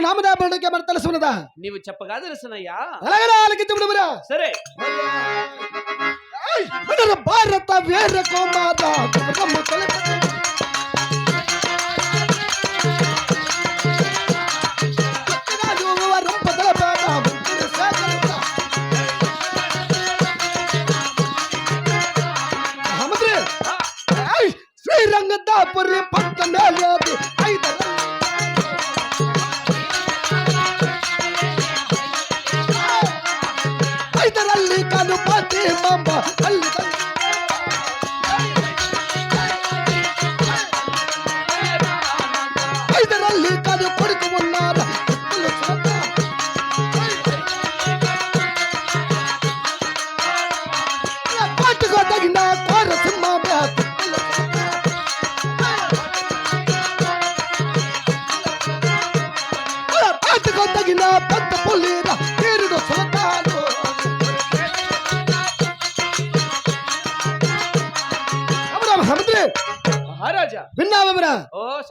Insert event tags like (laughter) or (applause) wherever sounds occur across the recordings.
మాత్రం నామదేవుడికి మన తెలిసి ఉన్నదా? నీవు చెప్పగా తెలుసునయ్యా. అలాగే ఆలకించబడుమరా సరే. భారత వీర కుమార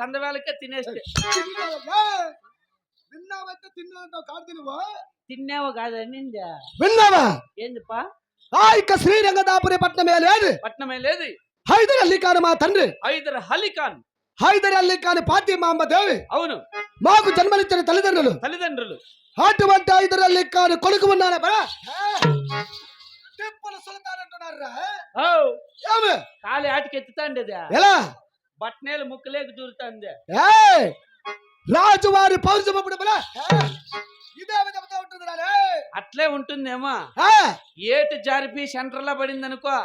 ఓ సందవేళకే తినేస్తే విన్నావంటే తిన్నావు కాదు తినువా తిన్నావు కాదని విన్నావా? ఏందిపా ఆ ఇక శ్రీరంగదాపురి పట్నమే లేదు. పట్నమే లేదు. హైదర్ అల్లీ ఖాన్ మా తండ్రి. హైదర్ హలిఖాన్ హైదర్ అల్లీ ఖాన్ పాతి మా అమ్మ దేవి. అవును. మాకు జన్మనిచ్చిన తల్లిదండ్రులు. తల్లిదండ్రులు. అటువంటి హైదర్ అల్లీ ఖాన్ కొడుకు ఉన్నారా బరా? టెంపుల్ సుల్తాన్ అంటున్నారా? ఓ. ఏమి? కాలి ఆటికి ఎత్తుతాండేదా ఎలా? బట్నేలు ముక్కులేకి ఏయ్! రాజువారి పౌరుషమప్పుడు బలా ఇదే విధంగా ఉంటుంది అట్లే ఉంటుందేమో. ఆ, ఏటు జారిపి సెంటర్లో పడింది అనుకో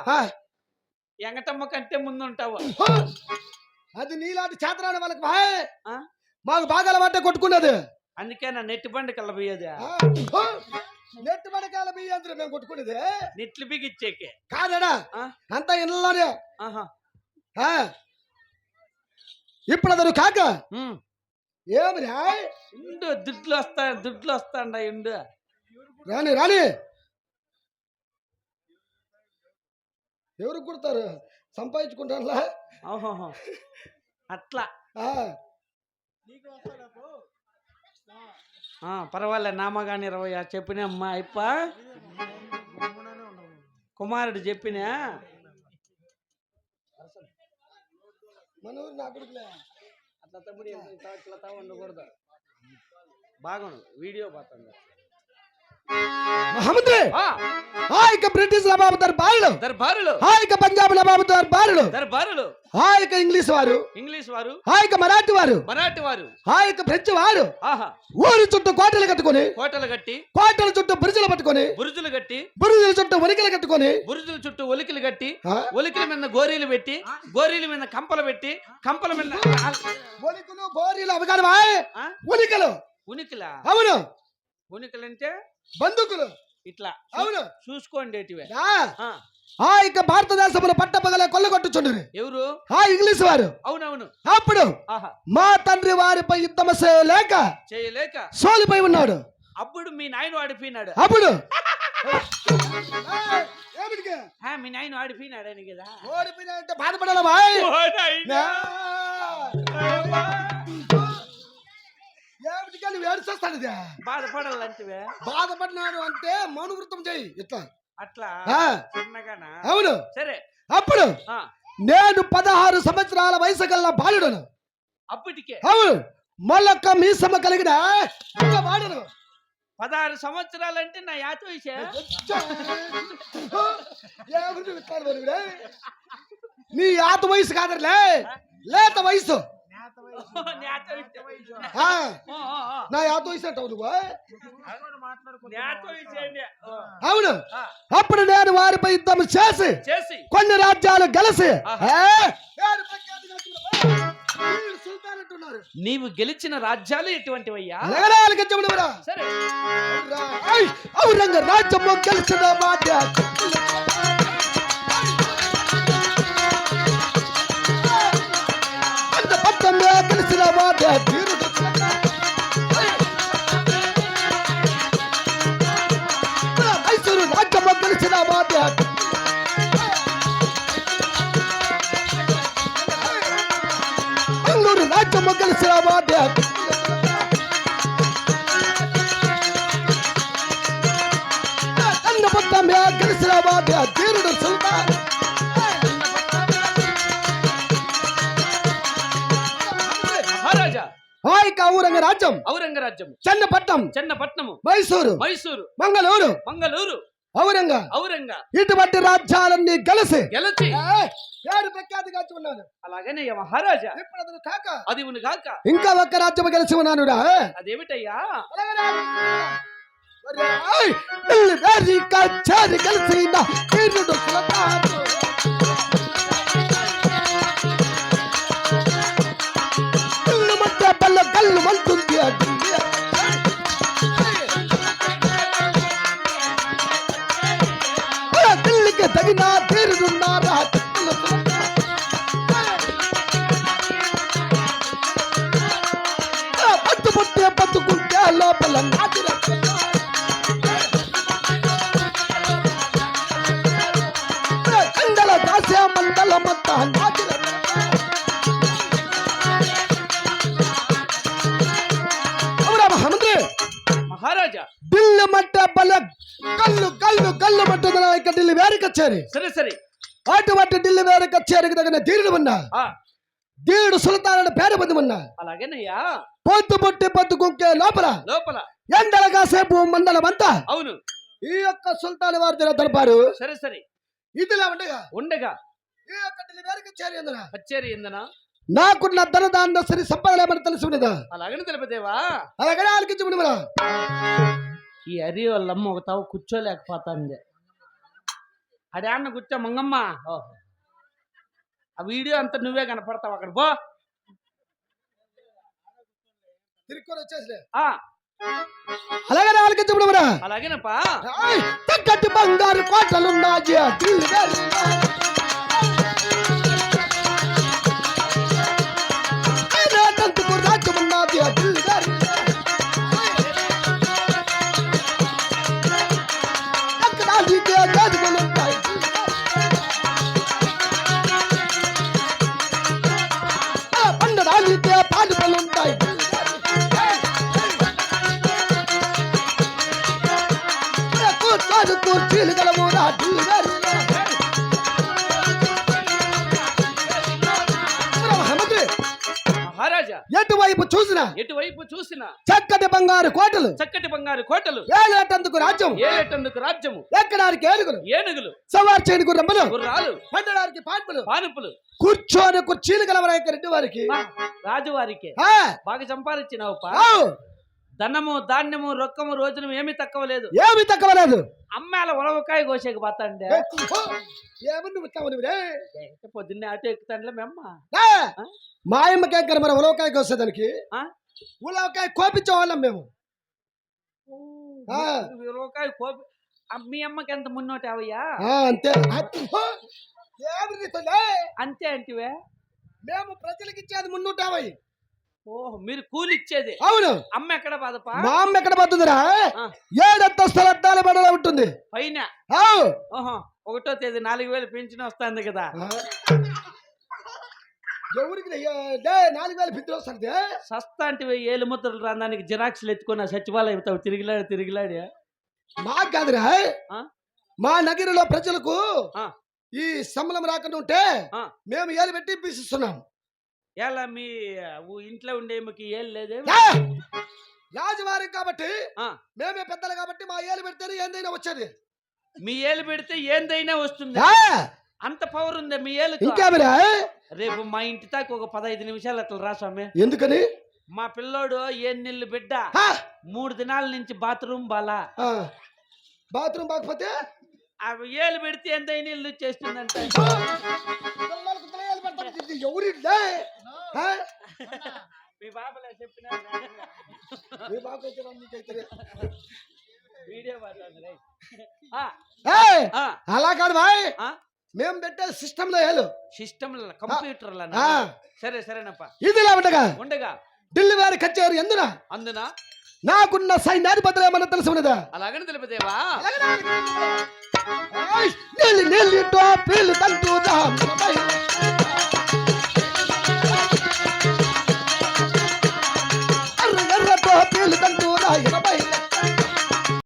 ఎంగటమ్మ కంటే ముందు ఉంటావు! అది నీలాంటి చేతనాన్ని వాళ్ళకి బాయ్. మాకు బాగా అలవాటే కొట్టుకున్నది. అందుకే నా నెట్టి బండి కలబోయేది ఆ, హో! నెట్ పడకాల బియ్యంత్రం మేము కొట్టుకునేది. నెట్లు బిగిచ్చేకే. కాదడా? అంతా ఇళ్ళలోనే. ఇప్పుడు అతను కాక. ఏమిరా? ఉండు దుడ్లు వస్తా దుడ్లు వస్తాండ ఉండు రాని రాని. ఎవరు కుడతారు? సంపాదించుకుంటారా ఓహోహో. అట్లా. పర్వాలే నామగాని రవయ్య చెప్పినమ్మా అయ్యప్ప. కుమారుడు చెప్పినా మన ఊరు నా కొడుకులే అట్లా తమ్ముడు ఇట్లా ఇట్లా తా ఉండకూడదు బాగుండు వీడియో పోతుంది మహమ్మద్ ఆ, ఇక బ్రిటిష్ నవాబు దర్బారులు. దర్బారులు. ఆ ఇక పంజాబ్ నవాబు దర్బారులు. దర్బారులు. ఆ ఇక ఇంగ్లీష్ వారు. ఇంగ్లీష్ వారు. ఆ ఇక మరాఠీ వారు. మరాఠీ వారు. ఆ ఇక ఫ్రెంచ్ వారు. ఆహా. ఊరి చుట్టూ కోటలు కట్టుకొని కోటలు కట్టి కోటల చుట్టూ బురుజులు పట్టుకొని బురుజులు కట్టి బురుజుల చుట్టూ ఉనికలు కట్టుకొని బురుజుల చుట్టూ ఒలికలు కట్టి? ఒలికల మీద గోరీలు పెట్టి గోరీల మీద కంపలు పెట్టి కంపల మీద ఒలికలు బోరీలు అవి కాదు బాయ్. ఆ? ఉనికలు. ఉనికిలా? అవును. ఉనికలంటే? బందుకులు ఇట్లా అవును. చూసుకోండి ఏటివే. ఆ, ఇక భారతదేశంలో పట్టపగలే కొల్లగొట్టుచుండ్రి ఎవరు? ఆ ఇంగ్లీష్ వారు. అవునవును. అప్పుడు మా తండ్రి వారిపై యుద్ధం చేయలేక చేయలేక సోలిపోయి ఉన్నాడు. అప్పుడు మీ నాయన ఆడిపోయినాడు. అప్పుడు మీ నాయన ఆడిపోయినాడని కదా. ఓడిపోయినంటే బాధపడాలా బాయ్? ఓ నాయనా. ఏమిటిగా నువ్వు ఏడుస్తాను ఇదే. బాధపడాలంటివే బాధపడినాడు అంటే మౌనవృత్తం చేయి ఇట్లా. అట్లా? చిన్నగానా? అవును. సరే. అప్పుడు నేను పదహారు సంవత్సరాల వయసు గల బాలుడను. అప్పటికే. అవును. మొల్లొక్క మీసమ కలిగిన వాడను పదహారు సంవత్సరాలంటే నా యాత వయసే? నీ ఆత వయసు కాదర్లే. లేత వయసు. (laughs) నా అండి. ఓ. అవును. ఆ, అప్పుడు నేను వారిపై యుద్ధం చేసి చేసి. కొన్ని రాజ్యాలు అంటున్నారు. నీవు గెలిచిన రాజ్యాలు ఎటువంటివయ్యా? చెబుడవరా? సరే. ఔరంగ రాజ్యము గెలిచిన మాట గెలిచిన మాట తీరుడు మైసూరు రాజ్యము గెలిచిన మాట బెంగళూరు రాజ్యము గెలిచిన ఔరంగ రాజ్యం. ఔరంగరాజ్యం. చెన్నపట్నం. చెన్నపట్నము. మైసూరు. మైసూరు. మంగళూరు. మంగళూరు. ఔరంగ. ఔరంగ. ఇటువంటి రాజ్యాలన్నీ కలిసి గెలిచి. పేరు ప్రఖ్యాతిగా ఉన్నాను అలాగనే మహారాజా. ఇప్పుడు అతను కాక. అది ఉను గాక. ఇంకా ఒక్క రాజ్యం కలిసి ఉన్నాను అదేమిటయ్యా? కలిసి లోపల. కండల దాసే మండల మొత్త మహారాజా. ఢిల్లీ మట్ట బల కళ్ళు కళ్ళు కళ్ళు మట్ట ఇక్కడ ఢిల్లీ వేరే కచ్చారి సరే సరే. అటువంటి ఢిల్లీ వేరే కచ్చారికి తగిన ధీరుడు ఉన్నా ఆ ధీరుడు సుల్తాన్ పేరు పొంది ఉన్నా. అలాగేనయ్యా. పొద్దు పుట్టి పొద్దు కుంకే లోపల. లోపల. ఎండలగా సేపు మండలం అంతా అవును. ఈ యొక్క సుల్తాన్ వారి తెలిపారు సరే సరే. ఇదిలా ఉండగా. ఉండగా. ఈ యొక్క ఢిల్లీ వేరే కచ్చారి ఎందున కచ్చేరి ఎందన నాకున్న ధనదాన్న సరి సంపదలేమని తెలిసి ఉన్నదా? అలాగని తెలిపదేవా? అలాగనే ఆలకించి ఉండమరా ఈ అరి వాళ్ళమ్మ ఒక తావు కూర్చోలేకపోతుంది. అడే అన్న కూర్చో మంగమ్మ. ఓహో. ఆ వీడియో అంతా నువ్వే కనపడతావు అక్కడ. పో తిరుక్కొని వచ్చేసి ఆ. అలాగనే ఆలకించి ఉండమరా అలాగేనప్పా? తగ్గట్టు బంగారు కోటలున్నాయి కూర్చోదు కూర్చీలు. మహామంత్రి. మహారాజా. ఎటువైపు చూసినా ఎటువైపు చూసినా చక్కటి బంగారు కోటలు. చక్కటి బంగారు కోటలు. వేలేటందుకు రాజ్యం ఏలేటందుకు రాజ్యము? ఎక్కడానికి ఏనుగులు? ఏనుగులు. సవార్ చేయడానికి రమ్మలు గుర్రాలు. పండడానికి పాన్పులు? పానుపులు. కూర్చొని కుర్చీలు గలవరాయక రెడ్డి వారికి. రాజువారికి. బాగా సంపాదించినావు ధనము ధాన్యము రొక్కము రోజునం ఏమీ తక్కువ లేదు ఏమీ తక్కువలేదు. అమ్మాల ఉలవకాయ కోసేకి పోతాండే. ఏమని నువ్వు? పొద్దున్నే ఆటో ఎక్కుతాండ్లే మేమ్మ మా అమ్మకి ఉలవకాయకి వస్తుందానికి ఆ? ఉలవకాయ కోపించే వాళ్ళం మేము. ఉలవకాయ కోపి మీ అమ్మకి ఎంత మున్నోటి అవయ్యా అంతే? అంతే అంటివే. మేము ప్రజలకు ఇచ్చేది మున్నూటావై ఓహో మీరు కూలి ఇచ్చేది అవును. అమ్మ ఎక్కడ బాధపా? మా అమ్మ ఎక్కడ పోతుందిరా ఆ. ఏడంతస్తుల అద్దాల బడలో ఉంటుంది. పైన. ఓహో ఒకటో తేదీ నాలుగు వేలు పెంచిన వస్తుంది కదా. ఎవరికి నాలుగు వేలు ఫిత్తులు వస్తుంది. సస్తా అంటే ఏలు ముద్రలు రాందానికి జిరాక్స్లు ఎత్తుకున్న సచివాలయం తావు తిరిగిలాడి తిరిగిలాడి. మాకు కాదురా? మా నగరంలో ప్రజలకు ఆ. ఈ సంబలం రాకుండా ఉంటే. మేము ఏలు పెట్టి పీసిస్తున్నాం ఎలా మీ ఊ ఇంట్లో ఉండే మీకు ఏలు లేదే? ఏ! రాజువారి కాబట్టి. మేమే పెద్దలు కాబట్టి మా ఏలు పెడితేనే ఏందైనా వచ్చేది. మీ ఏలు పెడితే ఏందైనా వస్తుంది. ఏ! అంత పవర్ ఉంది మీ ఇంకేమిరా రేపు మా ఇంటి దాకా ఒక పదహైదు నిమిషాలు అట్లా రా స్వామి. ఎందుకని? మా పిల్లోడు ఏ నెల్లు బిడ్డ! మూడు దినాల నుంచి బాత్రూమ్ బాలా. బాత్రూమ్ బాగపోతే ఆ ఏలు పెడితే ఎంతైనా ఇల్లు చేస్తుందంట పిల్లలకు మీ బాబులే చెప్పిన నీకైతే. వీడియో! అలా కాదు బాయ్? మేము పెట్టే సిస్టమ్లో ఏలు సిస్టమ్ కంప్యూటర్. సరే సరేనప్ప. ఇది ఉండగా. ఉండగా. ఢిల్లీ వారి కచ్చారు ఎందున? అందున? నాకున్న సైన్యాధిపతులు ఏమన్నా తెలిసి ఉన్నదా అలాగని? తెలుపుదేవా! నీళ్ళు నీళ్ళు టోపీలు తంటూ